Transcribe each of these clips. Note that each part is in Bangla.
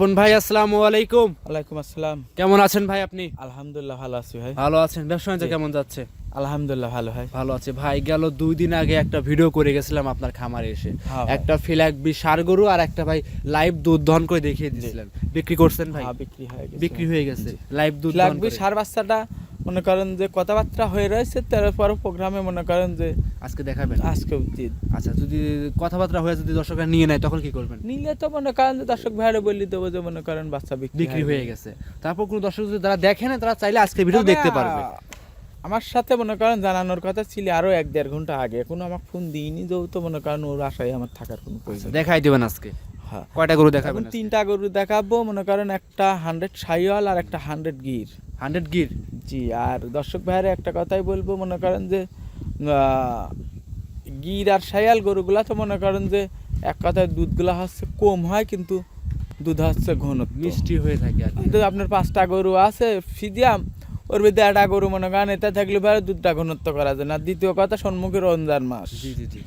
স্বপন ভাই আসসালামু আলাইকুম। ওয়ালাইকুম আসসালাম। কেমন আছেন ভাই আপনি? আলহামদুলিল্লাহ ভালো আছি ভাই। ভালো আছেন? ব্যবসা কেমন যাচ্ছে? আলহামদুলিল্লাহ ভালো ভাই। ভালো আছে। ভাই গেল দুই দিন আগে একটা ভিডিও করে গেছিলাম আপনার খামারে এসে। হ্যাঁ একটা ফিলাক বি সার গরু আর একটা ভাই লাইভ দুধ ধন করে দেখিয়ে দিয়েছিলেন বিক্রি করছেন ভাই? হ্যাঁ, বিক্রি হয়ে গেছে। বিক্রি হয়ে গেছে। লাইভ দুধ করে। সার বাচ্চাটা মনে করেন যে কথাবার্তা হয়ে রয়েছে তারপর প্রোগ্রামে মনে করেন যে আজকে দেখাবেন? আজকে উচিত। আচ্ছা যদি কথাবার্তা হয়ে যদি দর্শকরা নিয়ে নেয় তখন কি করবেন? নিলে তো মনে করেন যে দর্শক ভাইরা বলি দেবো যে মনে করেন বাচ্চা বিক্রি হয়ে গেছে। তারপর কোনো দর্শক যদি তারা দেখে না তারা চাইলে আজকে ভিডিও দেখতে পারবে। আমার সাথে মনে করেন জানানোর কথা ছিল আরও এক দেড় ঘণ্টা আগে। এখনও আমার ফোন দিইনি যেহেতু মনে করেন ওর আশায় আমার থাকার কোনো প্রয়োজন নেই। দেখাই দেবেন আজকে। হ্যাঁ। কয়টা গরু দেখাবেন তিনটা গরু দেখাবো মনে করেন একটা হান্ড্রেড সাইওয়াল আর একটা হান্ড্রেড গির। হান্ড্রেড গির? জি আর দর্শক ভাইয়ের একটা কথাই বলব মনে করেন যে গির আর সায়াল গরুগুলা তো মনে করেন যে এক কথায় দুধগুলা হচ্ছে কম হয় কিন্তু দুধ হচ্ছে ঘন মিষ্টি হয়ে থাকে আর কিন্তু আপনার পাঁচটা গরু আছে ফিজিয়াম ওর ভিতরে একটা গরু মনে করেন এটা থাকলে ভাই দুধটা ঘনত্ব করা যায় না। দ্বিতীয় কথা সম্মুখে রমজান মাস। জি জি জি।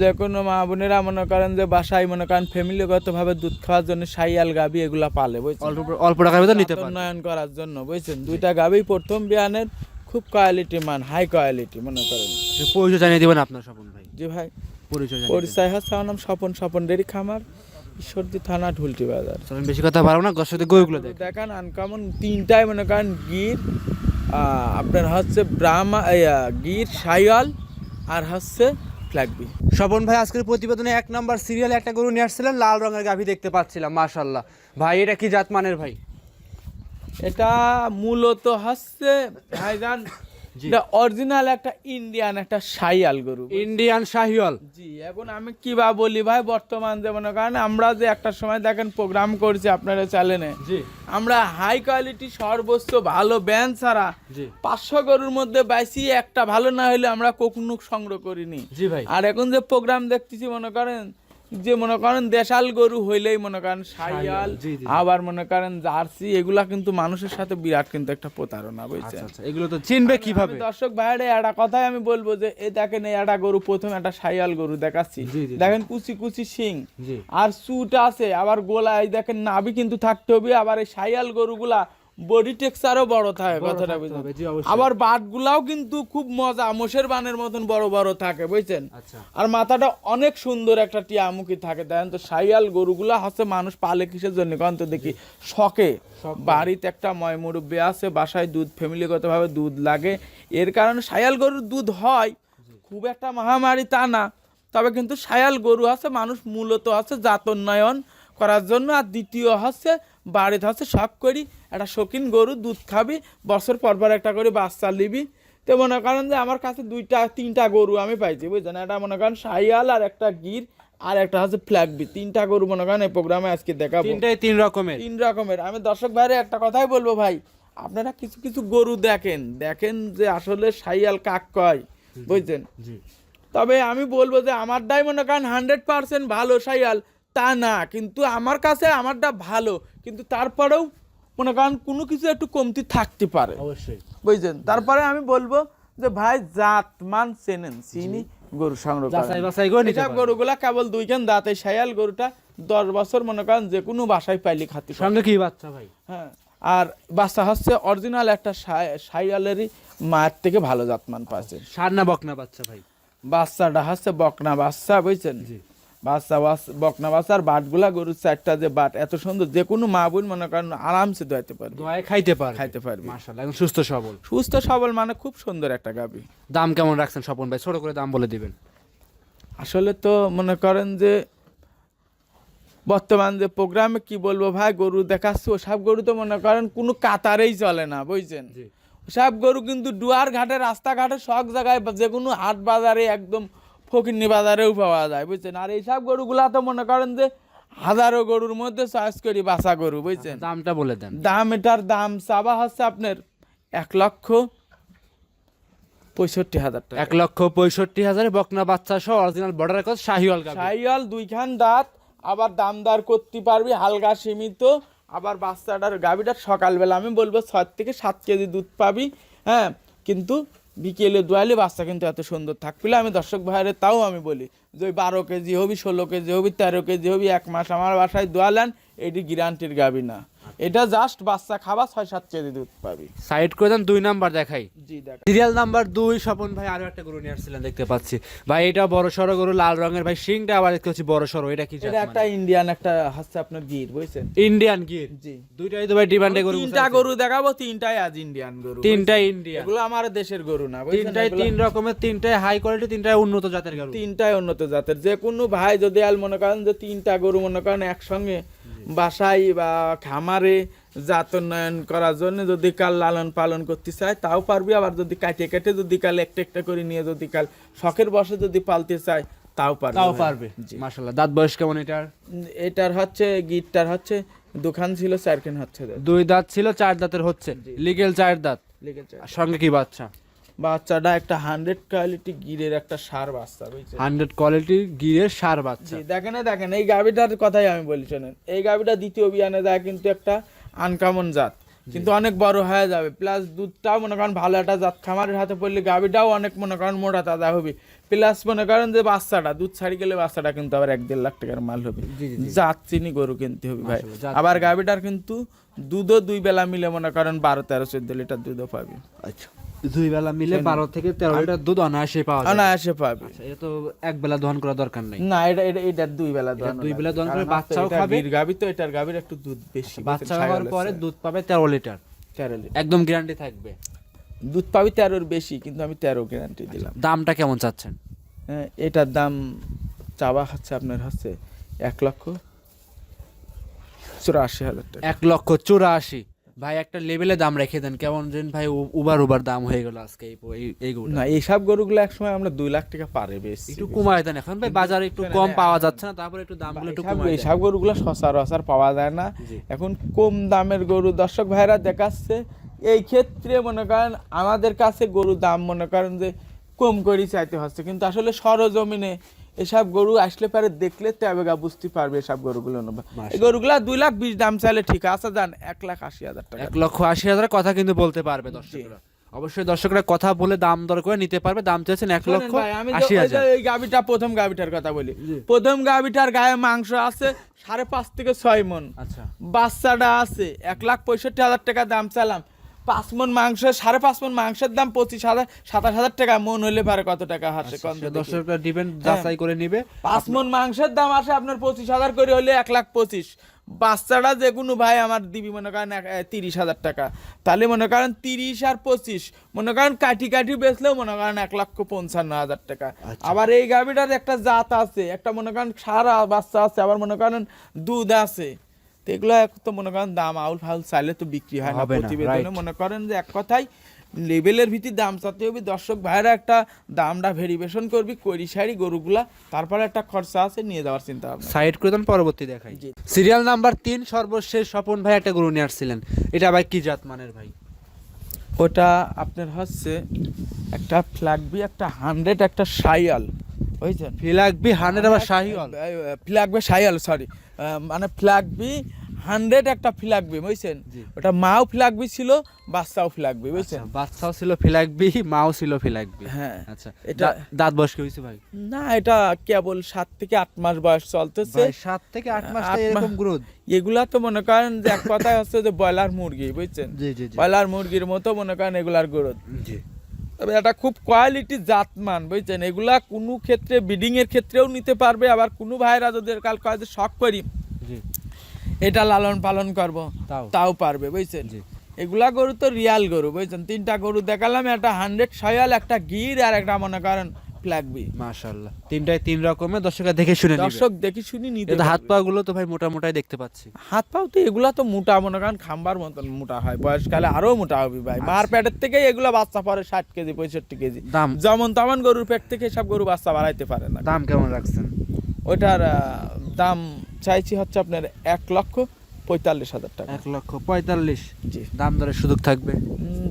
যে কোনো মা বোনেরা মনে করেন যে বাসায় মনে করেন ফ্যামিলিগত ভাবে দুধ খাওয়ার জন্য সাইয়াল গাবি এগুলা পালে বুঝছেন? অল্প অল্প টাকার ভিতর নিতে পারবেন উন্নয়ন করার জন্য বুঝছেন? দুইটা গাবি প্রথম বিয়ানের খুব কোয়ালিটি মান হাই কোয়ালিটি মনে করেন। পরিচয় জানিয়ে দিবেন আপনার স্বপন ভাই। জি ভাই। পরিচয় পরিচয় হচ্ছে আমার নাম স্বপন স্বপন ডেরি খামার ঈশ্বরদী থানা ঢুলটি বাজার। বেশি কথা পারব না গরুগুলো দেখান। আনকমন তিনটাই মনে করেন গির আপনার হচ্ছে ব্রাহ্মা গির সাইয়াল আর হচ্ছে ফ্ল্যাগবি স্বপন ভাই আজকের প্রতিবেদনে এক নম্বর সিরিয়ালে একটা গরু নিয়ে আসছিলেন লাল রঙের গাভী দেখতে পাচ্ছিলাম মাশাল্লাহ ভাই এটা কি জাত মানের ভাই এটা মূলত হচ্ছে ভাইজান। এটা অরিজিনাল একটা ইন্ডিয়ান একটা সাইয়াল গরু ইন্ডিয়ান শাহিওয়াল জি এখন আমি কি বা বলি ভাই বর্তমান যে মনে করেন আমরা যে একটা সময় দেখেন প্রোগ্রাম করছি আপনারা চ্যানেলে জি। আমরা হাই কোয়ালিটি সর্বোচ্চ ভালো ব্যান্ড ছাড়া পাঁচশো গরুর মধ্যে বাইসি একটা ভালো না হলে আমরা কখনো সংগ্রহ করিনি। জি ভাই। আর এখন যে প্রোগ্রাম দেখতেছি মনে করেন যে মনে করেন দেশাল গরু হইলেই মনে করেন সাইয়াল। আবার মনে করেন জার্সি এগুলা কিন্তু মানুষের সাথে বিরাট কিন্তু একটা প্রতারণা বুঝছেন? আচ্ছা আচ্ছা এগুলো তো চিনবে কীভাবে? দর্শক ভাইরে একটা কথাই আমি বলব যে এই দেখেন এই একটা গরু প্রথম একটা সাইয়াল গরু দেখাচ্ছি। দেখেন কুচি কুচি শিং। আর সুট আছে আবার গোলা এই দেখেন নাভি কিন্তু থাকতে হবে আবার এই সাইয়াল গরুগুলা বডি টেক্সচারও বড় থাকে কথাটা জি, আবার বাটগুলাও কিন্তু খুব মজা মোষের বানের মতন বড় বড় থাকে বুঝছেন? আচ্ছা। আর মাথাটা অনেক সুন্দর একটা টিয়ামুখী থাকে দেখেন তো সাইয়াল গরুগুলা হচ্ছে মানুষ পালে কিসের জন্য? কারণ তো দেখি শখে। বাড়িতে একটা ময় মুরব্বী আছে বাসায় দুধ ফ্যামিলিগত ভাবে দুধ লাগে। এর কারণে সায়াল গরুর দুধ হয় খুব একটা মহামারী তা না। তবে কিন্তু সায়াল গরু আছে মানুষ মূলত আছে জাত উন্নয়ন করার জন্য। আর দ্বিতীয় হচ্ছে বাড়িতে হচ্ছে শখ করি। একটা শৌখিন গরু দুধ খাবি বছর পর পর একটা করে বাচ্চা নিবি। তো মনে করেন যে আমার কাছে দুইটা তিনটা গরু আমি পাইছি বুঝছেন? এটা মনে করেন সাইয়াল আর একটা গির আর একটা হচ্ছে ফ্ল্যাগবি তিনটা গরু মনে করেন এই প্রোগ্রামে আজকে দেখাবো। তিনটাই তিন রকমের। তিন রকমের। আমি দর্শক ভাইরে একটা কথাই বলব ভাই আপনারা কিছু কিছু গরু দেখেন। দেখেন যে আসলে সাইয়াল কাক কয় বুঝছেন? তবে আমি বলব যে আমারটাই মনে করেন হান্ড্রেড পার্সেন্ট ভালো সাইয়াল তা না কিন্তু আমার কাছে আমারটা ভালো কিন্তু তারপরেও মনে করেন কোনো কিছু একটু কমতি থাকতে পারে। অবশ্যই। বুঝছেন? তারপরে আমি বলব যে ভাই জাত মান চেনেন চিনি গরু সংগ্রহ গরুগুলা কেবল দুইখান দাঁতে শায়াল গরুটা দশ বছর মনে করেন যে কোনো বাসায় পাইলে খাতি। সঙ্গে কি বাচ্চা ভাই? হ্যাঁ আর বাচ্চা হচ্ছে অরিজিনাল একটা সাইয়ালেরই মায়ের থেকে ভালো জাতমান পাচ্ছে সার না বকনা বাচ্চা ভাই? বাচ্চাটা হচ্ছে বকনা বাচ্চা বুঝছেন? জি। বাচ্চা বাচ্চা- বকনা বাচ্চার বাটগুলা গরুর চারটা যে বাট এত সুন্দর। যে কোনো মা বোন মনে করেন আরামসে দোয়াতে পারবে। দোয়ায় খাইতে পারে খাইতে পারবে। মাশাআল্লাহ একদম সুস্থ সবল। সুস্থ সবল মানে খুব সুন্দর একটা গাবি। দাম কেমন রাখছেন স্বপন ভাই? ছোট করে দাম বলে দিবেন। আসলে তো মনে করেন যে বর্তমান যে প্রোগ্রামে কি বলব ভাই গরু দেখাচ্ছি ওসব গরু তো মনে করেন কোনো কাতারেই চলে না বুঝছেন? সব গরু কিন্তু ডুয়ার ঘাটে রাস্তাঘাটে সব জায়গায় যে কোনো হাট বাজারে একদম ফকিরনি বাজারেও পাওয়া যায় বুঝছেন? আর এইসব গরুগুলা তো মনে করেন যে হাজারো গরুর মধ্যে চয়েস করি বাসা গরু বুঝছেন? দামটা বলে দেন। দাম এটার দাম চাবা হচ্ছে আপনার এক লক্ষ পঁয়ষট্টি হাজার টাকা। এক লক্ষ পঁয়ষট্টি হাজারে বকনা বাচ্চা সহ অরিজিনাল বর্ডার রেকর্ড শাহিওয়াল সাইয়াল দুইখান দাঁত আবার দামদার করতে পারবি হালকা সীমিত। আবার বাচ্চাটার গাভিটার সকালবেলা আমি বলব ছয় থেকে সাত কেজি দুধ পাবি হ্যাঁ? কিন্তু বিকেলে দোয়ালে বাচ্চা কিন্তু এত সুন্দর থাকলে আমি দর্শক ভাইয়ের তাও আমি বলি যে ওই বারো কেজি হবি, ষোলো কেজি হবি, তেরো কেজি হবি, এক মাস আমার বাসায় দোয়ালেন, এটি গ্যারান্টির গাবি না। এটা জাস্ট বাচ্চা খাবা ছয় সাত কেজি দুধ পাবি। সাইড করে দেন দুই নাম্বার দেখাই। জি দেখ। সিরিয়াল নাম্বার দুই স্বপন ভাই আরও একটা গরু নিয়ে আসছিলেন দেখতে পাচ্ছি। ভাই এটা বড় সড়ো গরু লাল রঙের। ভাই শিংটা আবার দেখতে পাচ্ছি বড় সড়ো এটা কি এটা একটা ইন্ডিয়ান একটা হচ্ছে আপনার গির বুঝছেন? ইন্ডিয়ান গির? জি। দুইটাই তো ভাই ডিমান্ডে গরু তিনটা গরু দেখাবো তিনটাই আজ ইন্ডিয়ান গরু তিনটাই ইন্ডিয়ান এগুলো আমার দেশের গরু না? তিনটাই তিন রকমের তিনটাই হাই কোয়ালিটি তিনটাই উন্নত জাতের গরু। তিনটাই উন্নত জাতের। যে কোনো ভাই যদি আল মনে করেন যে তিনটা গরু মনে করেন একসঙ্গে বাসায় বা খামারে জাত উন্নয়ন করার জন্য যদি কাল লালন পালন করতে চায় তাও পারবি। আবার যদি কাটে কেটে যদি কাল একটা একটা করে নিয়ে যদি কাল শখের বসে যদি পালতে চায় তাও পারবে। তাও পারবে। জি। মাশাআল্লাহ। দাঁত বয়স কেমন এটার? এটার হচ্ছে গিটটার হচ্ছে দোকান ছিল চারখান হচ্ছে। দুই দাঁত ছিল চার দাঁতের হচ্ছে। লিগেল চার দাঁত। লিখেছে আর সঙ্গে কি বাচ্চা? বাচ্চাটা একটা হান্ড্রেড কোয়ালিটি গিরের একটা সার বাচ্চা বুঝছেন? হান্ড্রেড কোয়ালিটির গিরের সার বাচ্চা। দেখেন দেখেন এই গাভিটার কথাই আমি বলি শোনেন। এই গাভিটা দ্বিতীয় বিয়ানে কিন্তু একটা আনকমন জাত। কিন্তু অনেক বড় হয়ে যাবে। প্লাস দুধটাও মনে করেন ভালো একটা জাত। খামারের হাতে পড়লে গাভিটাও অনেক মনে করেন মোটা তাজা হবে। প্লাস মনে করেন যে বাচ্চাটা দুধ ছাড়ি গেলে বাচ্চাটা কিন্তু আবার এক দেড় লাখ টাকার মাল হবে। জাত চিনি গরু কিনতে হবে ভাই। আবার গাভিটার কিন্তু দুধও দুই বেলা মিলে মনে করেন বারো তেরো চোদ্দ লিটার দুধও পাবে। আচ্ছা। দুই বেলা মিলে বারো থেকে তেরো লিটার দুধ অনায়াসে পাওয়া যায়। অনায়াসে পাবে আচ্ছা, এটা তো এক বেলা দহন করা দরকার নাই। না এটা এটা এটার দুই বেলা দোয়ানো দুই বেলা দোয়ানো করে বাচ্চাও খাবে। গাভী তো এটার গাভীর একটু দুধ বেশি। বাচ্চা হওয়ার পরে দুধ পাবে তেরো লিটার। তেরো লিটার। একদম গ্যারান্টি থাকবে। দুধ পাবি তেরোর বেশি কিন্তু আমি তেরো গ্যারান্টি দিলাম। দামটা কেমন চাচ্ছেন? হ্যাঁ, এটার দাম চাওয়া হচ্ছে আপনার হচ্ছে এক লক্ষ চুরাশি হাজার টাকা। এক লক্ষ চুরাশি। ভাই একটা লেভেলে দাম রেখে দেন। কেমন যেন ভাই উবার উবার দাম হয়ে গেল আজকে এই এই- এই গরুটা। না এইসব গরুগুলো একসময় আমরা দুই লাখ টাকা পারে বেশি একটু কমায় দেন এখন। ভাই বাজারে একটু কম পাওয়া যাচ্ছে না তারপরে একটু দামগুলো একটু কমায়। এইসব গরুগুলো সচরাচর পাওয়া যায় না। এখন কম দামের গরু দর্শক ভাইরা দেখাচ্ছে এই ক্ষেত্রে মনে করেন আমাদের কাছে গরু দাম মনে করেন যে কম করে চাইতে হচ্ছে। কিন্তু আসলে সরজমিনে এসব গরু আসলে পারে দেখলে তবে গা বুঝতে পারবে এসব গরুগুলো নেবে এই গরুগুলা দুই লাখ বিশ দাম চাইলে ঠিক আছে যান এক লাখ আশি হাজার টাকা। এক লক্ষ আশি হাজার কথা কিন্তু বলতে পারবে দর্শকরা। অবশ্যই দর্শকরা কথা বলে দাম দর করে নিতে পারবে দাম চাইছেন এক লক্ষ আশি হাজার। এই গাবিটা প্রথম গাবিটার কথা বলি। প্রথম গাবিটার গায়ে মাংস আছে সাড়ে পাঁচ থেকে ছয় মন। আচ্ছা। বাচ্চাটা আছে এক লাখ পঁয়ষট্টি হাজার টাকা দাম চালাম পাঁচ মন মাংস সাড়ে পাঁচ মন মাংসের দাম পঁচিশ হাজার সাতাশ হাজার টাকা। মন হলে পারে কত টাকা হাসে কম সে দর্শকরা ডিপেন্ড যাচাই করে নিবে। পাঁচ মন মাংসের দাম আসে আপনার পঁচিশ হাজার করে হলে এক লাখ পঁচিশ। বাচ্চাটা যে কোনো ভাই আমার দিবি মনে করেন তিরিশ হাজার টাকা। তাহলে মনে করেন তিরিশ আর পঁচিশ মনে করেন কাঠি কাঠি বেচলেও মনে করেন এক লক্ষ পঞ্চান্ন হাজার টাকা। আবার এই গাভিটার একটা জাত আছে একটা মনে করেন সারা বাচ্চা আছে আবার মনে করেন দুধ আছে। তো এগুলো এক তো মনে করেন দাম আউল ফাউল চাইলে তো বিক্রি হয় না। প্রতিবেদনে মনে করেন যে এক কথাই লেভেলের ভিত্তি দাম চাতে হবে দর্শক ভাইরা একটা দামটা ভেরিফিকেশন করবি করি সারি গরুগুলা তারপরে একটা খরচা আছে নিয়ে যাওয়ার চিন্তা ভাবনা। সাইড করে দেন পরবর্তী দেখাই। সিরিয়াল নাম্বার তিন সর্বশেষ স্বপন ভাই একটা গরু নিয়ে আসছিলেন। এটা ভাই কি জাত মানের ভাই? ওটা আপনার হচ্ছে একটা ফ্ল্যাগবি একটা হান্ড্রেড একটা সাইয়াল বুঝছেন? ফিলাকবি হানের আবার শাহিওয়াল? ফ্ল্যাগবি সাইয়াল সরি মানে ফ্ল্যাগবি হান্ড্রেড একটা ফ্ল্যাগবি বুঝছেন? ওটা মাও ফ্ল্যাগবি ছিল বাচ্চাও ফ্ল্যাগবি বুঝছেন? আচ্ছা, বাচ্চাও ছিল ফিলাকবি মাও ছিল ফিলাকবি হ্যাঁ। আচ্ছা এটা- দাঁত বয়স কি হয়েছে ভাই? না এটা কেবল সাত থেকে আট মাস বয়স চলতেছে। সাত থেকে আট মাস আট এরকম মাস- গ্রোথ এগুলা তো মনে করেন যে এক কথায় হচ্ছে যে ব্রয়লার মুরগি বুঝছেন? জি জি জি। ব্রয়লার মুরগির মতো মনে করেন এগুলার গ্রোথ জি। তবে এটা খুব কোয়ালিটি জাতমান বুঝছেন? এগুলা কোনো ক্ষেত্রে ব্রিডিং এর ক্ষেত্রেও নিতে পারবে আবার কোনো ভাইরা যদি কাল কাজে শখ করি এটা লালন পালন করব তাও। তাও পারবে বুঝছেন? জি। এগুলা গরু তো রিয়াল গরু বুঝছেন? তিনটা গরু দেখালাম একটা হান্ড্রেড সয়াল একটা গির আর একটা মনে করেন ফ্ল্যাগবি মাশাআল্লাহ। তিনটায় তিন রকমের দর্শকরা দেখে শুনে নিবে। দর্শক দেখি শুনি নিতে এটা হাত পা গুলো তো ভাই মোটা মোটাই দেখতে পাচ্ছি। হাত পাও তো এগুলা তো মোটা মনে করেন খাম্বার মতন মোটা হয়। বয়সকালে আরও মোটা হবে ভাই। মার পেটের থেকে এগুলা বাচ্চা পরে ষাট কেজি পঁয়ষট্টি কেজি। দাম? যেমন তেমন গরুর পেট থেকে সব গরু বাচ্চা বাড়াইতে পারে না। দাম কেমন রাখছেন? ওটার আহ, দাম চাইছি হচ্ছে আপনার এক লক্ষ। পঁয়তাল্লিশ হাজার টাকা। এক লক্ষ পঁয়তাল্লিশ। জি। দাম দরের সুযোগ থাকবে?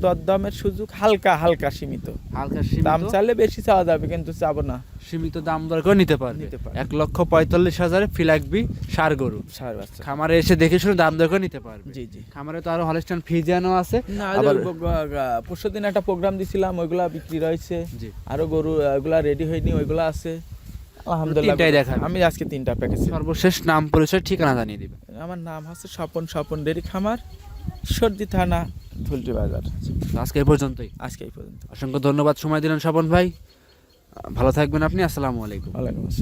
দরদামের সুযোগ হালকা হালকা সীমিত। হালকা দাম চাইলে বেশি চাওয়া যাবে কিন্তু চাবো না। সীমিত দাম দর করে নিতে পারবে। এক লক্ষ পঁয়তাল্লিশ হাজারে ফিলাকবি সার গরু। সার খামারে এসে দেখে শুনে দাম দর করে নিতে পারবে? জি জি। খামারে তো আরও হলস্টাইন ফিজিয়ানো আছে। আবার পরশু দিন একটা প্রোগ্রাম দিছিলাম ওইগুলা বিক্রি রয়েছে। জি। আরও গরু ওইগুলা রেডি হয়নি ওইগুলা আছে। আলহামদুলিল্লাহ। তিনটাই। আমি আজকে তিনটা প্যাকেজ সর্বশেষ নাম পরিচয় ঠিকানা জানিয়ে দিবে। আমার নাম হচ্ছে স্বপন স্বপন ডেরি খামার সর্দি থানা ধুলটি বাজার। আজকে এই পর্যন্তই। আজকে এই পর্যন্ত। অসংখ্য ধন্যবাদ সময় দিলেন স্বপন ভাই। ভালো থাকবেন আপনি আসসালামু আলাইকুম। ওয়ালাইকুম আসসালাম।